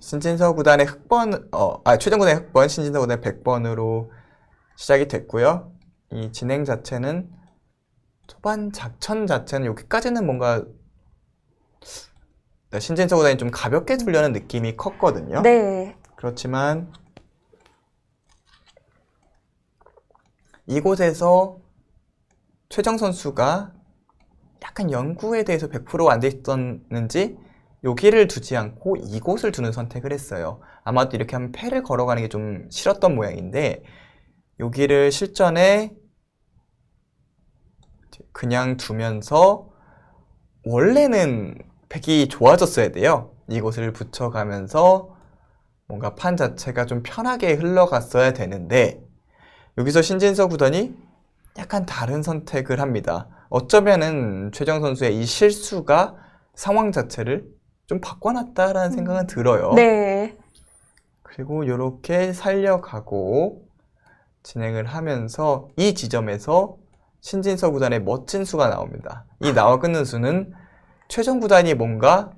신진서 구단의 흑번, 어, 아, 최종 구단의 흑번, 신진서 구단의 100번으로 시작이 됐고요. 이 진행 자체는 초반 작천 자체는 여기까지는 뭔가 네, 신진서 구단이 좀 가볍게 두려는 느낌이 컸거든요. 네. 그렇지만 이곳에서 최정 선수가 약간 연구에 대해서 100%안 돼 있었는지 여기를 두지 않고 이곳을 두는 선택을 했어요. 아마도 이렇게 하면 패를 걸어가는 게 좀 싫었던 모양인데 여기를 실전에 그냥 두면서 원래는 팩이 좋아졌어야 돼요. 이곳을 붙여가면서 뭔가 판 자체가 좀 편하게 흘러갔어야 되는데 여기서 신진서 구단이 약간 다른 선택을 합니다. 어쩌면은 최정 선수의 이 실수가 상황 자체를 좀 바꿔놨다라는 생각은 들어요. 네. 그리고 이렇게 살려가고 진행을 하면서 이 지점에서 신진서 구단의 멋진 수가 나옵니다. 이 나와 끊는 수는 최정 구단이 뭔가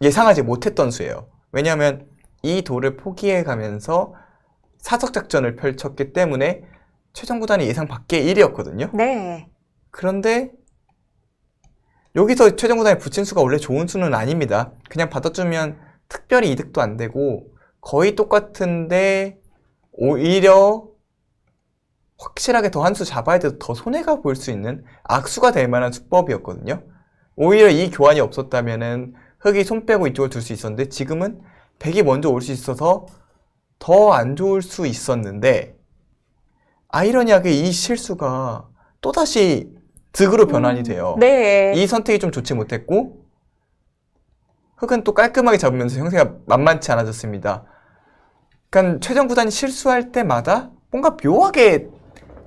예상하지 못했던 수예요. 왜냐하면 이 돌을 포기해 가면서 사적 작전을 펼쳤기 때문에 최정 구단이 예상 밖의 일이었거든요. 네. 그런데 여기서 최종 구단이 붙인 수가 원래 좋은 수는 아닙니다. 그냥 받아주면 특별히 이득도 안 되고 거의 똑같은데 오히려 확실하게 더 한 수 잡아야 돼도 더 손해가 보일 수 있는 악수가 될 만한 수법이었거든요. 오히려 이 교환이 없었다면은 흑이 손 빼고 이쪽을 둘 수 있었는데 지금은 백이 먼저 올 수 있어서 더 안 좋을 수 있었는데 아이러니하게 이 실수가 또다시 득으로 변환이 돼요. 네. 이 선택이 좀 좋지 못했고 흑은 또 깔끔하게 잡으면서 형세가 만만치 않아졌습니다. 그러니까 최정 구단이 실수할 때마다 뭔가 묘하게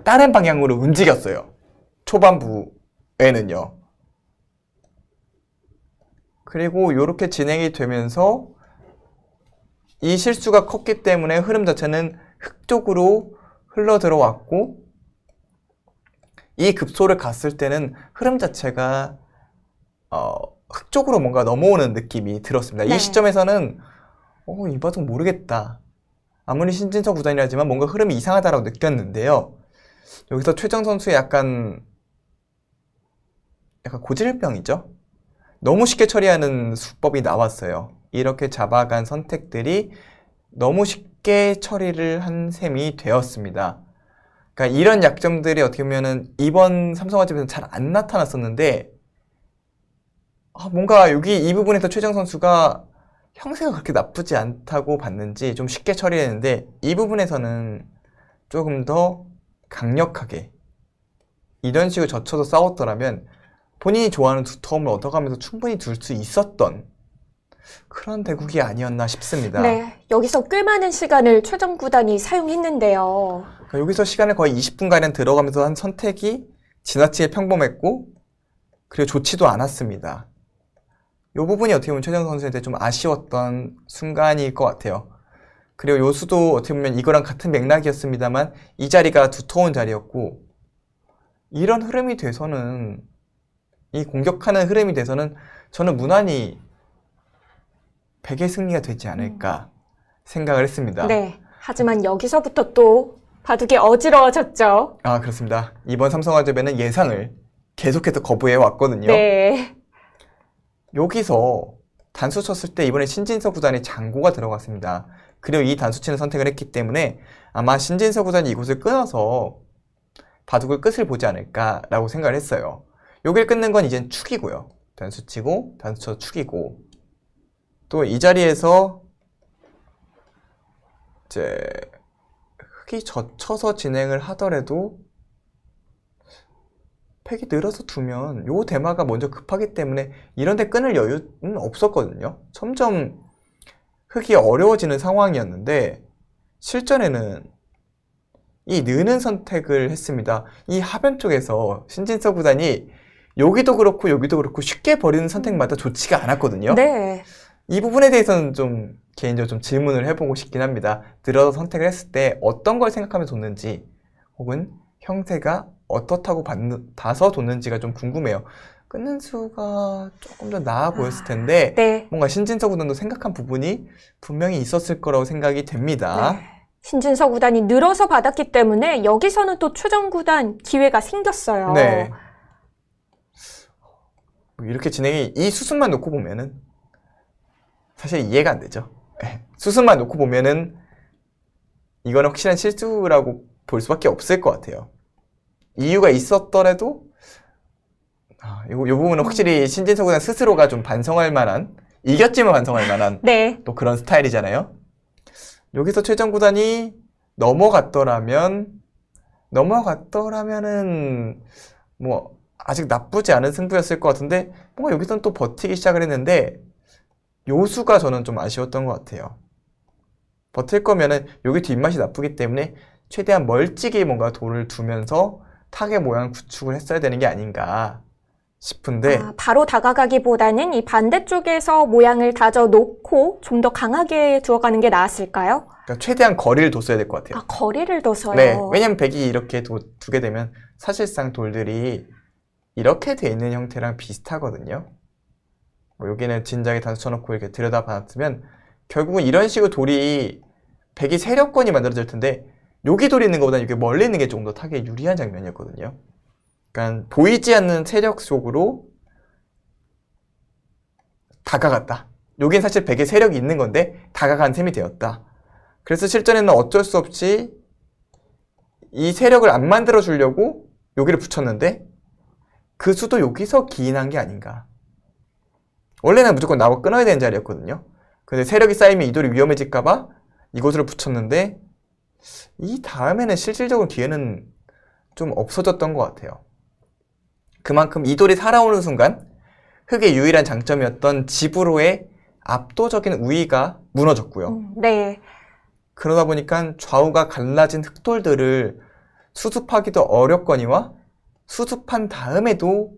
다른 방향으로 움직였어요. 초반부에는요. 그리고 이렇게 진행이 되면서 이 실수가 컸기 때문에 흐름 자체는 흑 쪽으로 흘러 들어왔고 이 급소를 갔을 때는 흐름 자체가 어, 흑 쪽으로 뭔가 넘어오는 느낌이 들었습니다. 네. 이 시점에서는 어, 이 바둑 모르겠다. 아무리 신진서 구단이라지만 뭔가 흐름이 이상하다라고 느꼈는데요. 여기서 최정 선수의 약간 약간 고질병이죠. 너무 쉽게 처리하는 수법이 나왔어요. 이렇게 잡아간 선택들이 너무 쉽게 처리를 한 셈이 되었습니다. 그러니까 이런 약점들이 어떻게 보면은 이번 삼성화재에서는 잘 안 나타났었는데 아, 뭔가 여기 이 부분에서 최정 선수가 형세가 그렇게 나쁘지 않다고 봤는지 좀 쉽게 처리했는데 이 부분에서는 조금 더 강력하게 이런 식으로 젖혀서 싸웠더라면 본인이 좋아하는 두터움을 얻어가면서 충분히 둘 수 있었던 그런 대국이 아니었나 싶습니다. 네. 여기서 꽤 많은 시간을 최정 구단이 사용했는데요. 그러니까 여기서 시간을 거의 20분가량 들어가면서 한 선택이 지나치게 평범했고 그리고 좋지도 않았습니다. 이 부분이 어떻게 보면 최정 선수한테 좀 아쉬웠던 순간일 것 같아요. 그리고 요수도 어떻게 보면 이거랑 같은 맥락이었습니다만 이 자리가 두터운 자리였고 이런 흐름이 돼서는 이 공격하는 흐름이 돼서는 저는 무난히 100의 승리가 되지 않을까 생각을 했습니다. 네. 하지만 여기서부터 또 바둑이 어지러워졌죠. 아, 그렇습니다. 이번 삼성화재배는 예상을 계속해서 거부해 왔거든요. 네. 여기서 단수 쳤을 때 이번에 신진서 구단이 장고가 들어갔습니다. 그리고 이 단수 치는 선택을 했기 때문에 아마 신진서 구단이 이곳을 끊어서 바둑을 끝을 보지 않을까라고 생각을 했어요. 여길 끊는 건 이젠 축이고요. 단수 치고 단수 쳐 축이고 또 이 자리에서 이제 흑이 젖혀서 진행을 하더라도 팩이 늘어서 두면 요 대마가 먼저 급하기 때문에 이런 데 끊을 여유는 없었거든요. 점점 흑이 어려워지는 상황이었는데 실전에는 이 느는 선택을 했습니다. 이 하변 쪽에서 신진서 구단이 여기도 그렇고 여기도 그렇고 쉽게 버리는 선택마다 좋지가 않았거든요. 네. 이 부분에 대해서는 좀 개인적으로 좀 질문을 해보고 싶긴 합니다. 들어서 선택을 했을 때 어떤 걸 생각하며 뒀는지 혹은 형태가 어떻다고 받는, 봐서 뒀는지가 좀 궁금해요. 끊는 수가 조금 더 나아 보였을 텐데 네. 뭔가 신진서 구단도 생각한 부분이 분명히 있었을 거라고 생각이 됩니다. 네. 신진서 구단이 늘어서 받았기 때문에 여기서는 또 최정 구단 기회가 생겼어요. 네. 이렇게 진행이 이 수순만 놓고 보면은 사실 이해가 안 되죠. 예, 수순만 놓고 보면은 이거는 확실한 실수라고 볼 수밖에 없을 것 같아요. 이유가 있었더라도 아, 요, 요 부분은 확실히 신진서 구단 스스로가 좀 반성할 만한 이겼지만 반성할 만한 네. 또 그런 스타일이잖아요. 여기서 최정 구단이 넘어갔더라면 넘어갔더라면은 뭐 아직 나쁘지 않은 승부였을 것 같은데 뭔가 여기서는 또 버티기 시작을 했는데 요수가 저는 좀 아쉬웠던 것 같아요. 버틸 거면은 여기 뒷맛이 나쁘기 때문에 최대한 멀찍이 뭔가 돌을 두면서 타겟 모양 구축을 했어야 되는 게 아닌가 싶은데 아, 바로 다가가기보다는 이 반대쪽에서 모양을 다져 놓고 좀 더 강하게 두어가는 게 나았을까요? 그러니까 최대한 거리를 뒀어야 될 것 같아요. 아, 거리를 둬서요. 네, 왜냐면 백이 이렇게 두, 두게 되면 사실상 돌들이 이렇게 돼 있는 형태랑 비슷하거든요. 뭐 여기는 진작에 단수 쳐놓고 이렇게 들여다봤으면 결국은 이런 식으로 돌이 백이 세력권이 만들어질 텐데 여기 돌이 있는 것보다 이렇게 멀리 있는 게 조금 더 타기에 유리한 장면이었거든요. 그러니까 보이지 않는 세력 속으로 다가갔다. 여긴 사실 백의 세력이 있는 건데 다가간 셈이 되었다. 그래서 실전에는 어쩔 수 없이 이 세력을 안 만들어 주려고 여기를 붙였는데 그 수도 여기서 기인한 게 아닌가. 원래는 무조건 나와 끊어야 되는 자리였거든요. 근데 세력이 쌓이면 이 돌이 위험해질까봐 이곳으로 붙였는데 이 다음에는 실질적인 기회는 좀 없어졌던 것 같아요. 그만큼 이 돌이 살아오는 순간 흑의 유일한 장점이었던 집으로의 압도적인 우위가 무너졌고요. 음, 네. 그러다 보니까 좌우가 갈라진 흑돌들을 수습하기도 어렵거니와 수습한 다음에도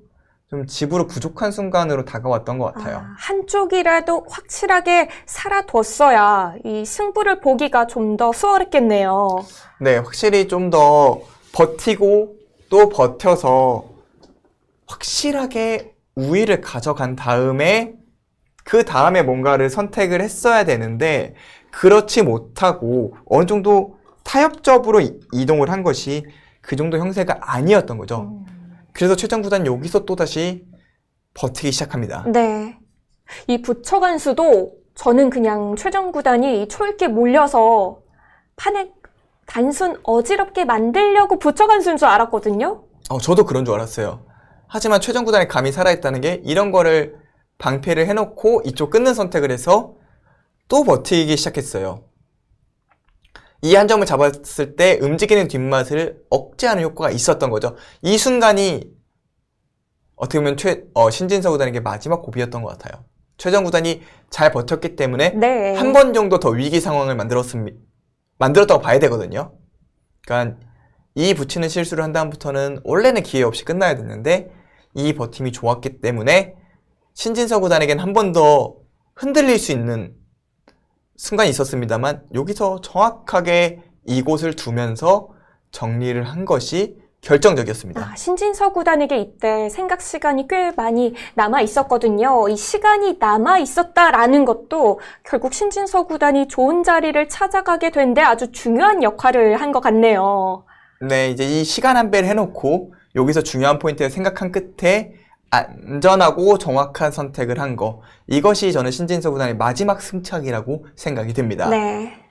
좀 집으로 부족한 순간으로 다가왔던 것 같아요. 아, 한쪽이라도 확실하게 살아뒀어야 이 승부를 보기가 좀 더 수월했겠네요. 네, 확실히 좀 더 버티고 또 버텨서 확실하게 우위를 가져간 다음에 그 다음에 뭔가를 선택을 했어야 되는데 그렇지 못하고 어느 정도 타협적으로 이- 이동을 한 것이 그 정도 형세가 아니었던 거죠. 그래서 최정 구단 여기서 또 다시 버티기 시작합니다. 네. 이 부처 간 수도 저는 그냥 최정 구단이 초읽게 몰려서 판을 단순 어지럽게 만들려고 부처 간 수인 줄 알았거든요. 어, 저도 그런 줄 알았어요. 하지만 최정 구단의 감이 살아있다는 게 이런 거를 방패를 해놓고 이쪽 끊는 선택을 해서 또 버티기 시작했어요. 이 한 점을 잡았을 때 움직이는 뒷맛을 억제하는 효과가 있었던 거죠. 이 순간이 어떻게 보면 최, 어, 신진서 구단에게 마지막 고비였던 것 같아요. 최정 구단이 잘 버텼기 때문에 네. 한 번 정도 더 위기 상황을 만들었습니다. 만들었다고 봐야 되거든요. 그러니까 이 붙이는 실수를 한 다음부터는 원래는 기회 없이 끝나야 됐는데 이 버팀이 좋았기 때문에 신진서 구단에겐 한 번 더 흔들릴 수 있는 순간이 있었습니다만 여기서 정확하게 이곳을 두면서 정리를 한 것이 결정적이었습니다. 아, 신진서 구단에게 이때 생각 시간이 꽤 많이 남아 있었거든요. 이 시간이 남아 있었다라는 것도 결국 신진서 구단이 좋은 자리를 찾아가게 된데 아주 중요한 역할을 한 것 같네요. 네, 이제 이 시간 한 배를 해놓고 여기서 중요한 포인트를 생각한 끝에 안전하고 정확한 선택을 한 거. 이것이 저는 신진서 구단의 마지막 승착이라고 생각이 듭니다. 네.